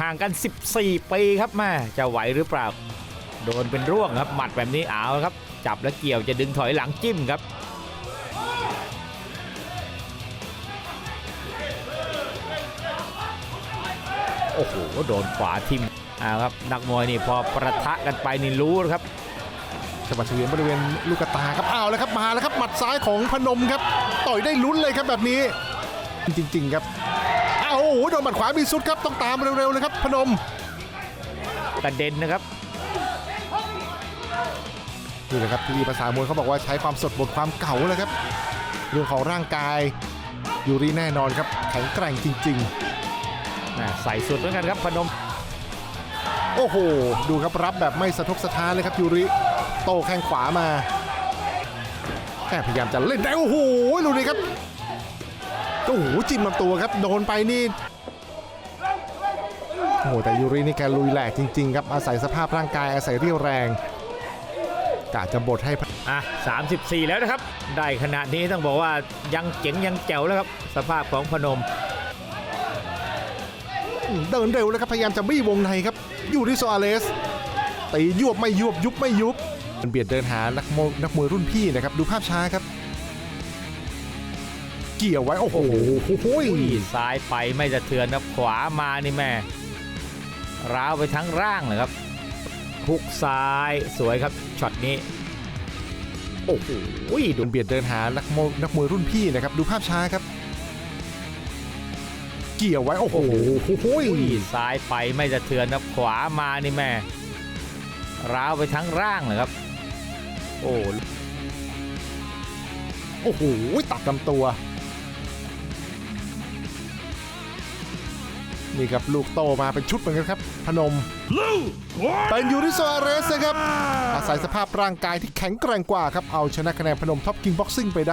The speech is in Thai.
ห่างกัน 14 ปีครับแม่จะไหวหรือเปล่า โดนเป็นร่วงครับหมัดแบบนี้เอาละครับ จับแล้วเกี่ยวจะดึงถอยหลังจิ้มครับโอ้โหโดนขวาทิมเอาครับนักมวยนี่พอประทะกันไปนี่รู้ครับจังหวะเฉวียนบริเวณลูกตาครับเอาแล้วครับมาแล้วครับหมัดซ้ายของพนมครับ ต่อยได้ลุ้นเลยครับแบบนี้ จริง ๆ ครับ โอ้โหโดนหมัดขวามีสุดครับต้องตามเร็วๆเลยครับพนมกระเด็นนะครับนี่แหละครับที่ภาษามวยเขาบอกว่าใช้ความสดบทความเก่าเลยครับ เรื่องของร่างกายยูริแน่นอนครับแข็งแกร่งจริงอ่าใส่สุดเหมือนกันครับพนมๆโอ้โห ดูครับรับแบบไม่สะทกสะท้านเลยครับยูริโต้แข้งขวามาแค่พยายามจะเล่นได้โอ้โหดูนี่ครับ โอ้โหจิ้มลำตัวครับโดนไปนี่โอ้โหแต่ยูรินี่แกลุยแหลกจริงๆครับอาศัยสภาพร่างกายอาศัยเรี่ยวแรงกะจะบดให้อะ34 แล้วนะครับ ได้ขนาดนี้ต้องบอกว่ายังเจ๋งยังแจ๋วแล้วครับ สภาพของพนม เดินเร็วแล้วครับพยายามจะบี้วงในครับยูริโซอาเลสตียวบไม่ยวบยุบไม่ยุบมันเบียดเดินหานักมวยนักมวยรุ่นพี่นะครับดูภาพช้าครับ เกี่ยวไว้ โอ้โหโอ้โหซ้ายไปไม่สะเทือนครับขวามานี่แม่ร้าวไปทั้งร่างเลยครับฮุกซ้ายสวยครับช็อตนี้ โอ้โหดูมันเบียดเดินหานักมวยนักมวยรุ่นพี่นะครับ ดูภาพช้าครับ เกี่ยวไว้ โอ้โหโอ้โหซ้ายไปไม่สะเทือนครับขวามานี่แม่ร้าวไปทั้งร่างเลยครับ โอ้โอ้โหตัดลำตัว นี่ครับลูกโตมาเป็นชุดเหมือนกันครับ พนม เป็นยูริโซอาเรสนะครับ อาศัยสภาพร่างกายที่แข็งแกร่งกว่าครับ เอาชนะคะแนนพนมท็อปกิงบ็อกซิ่งไปได้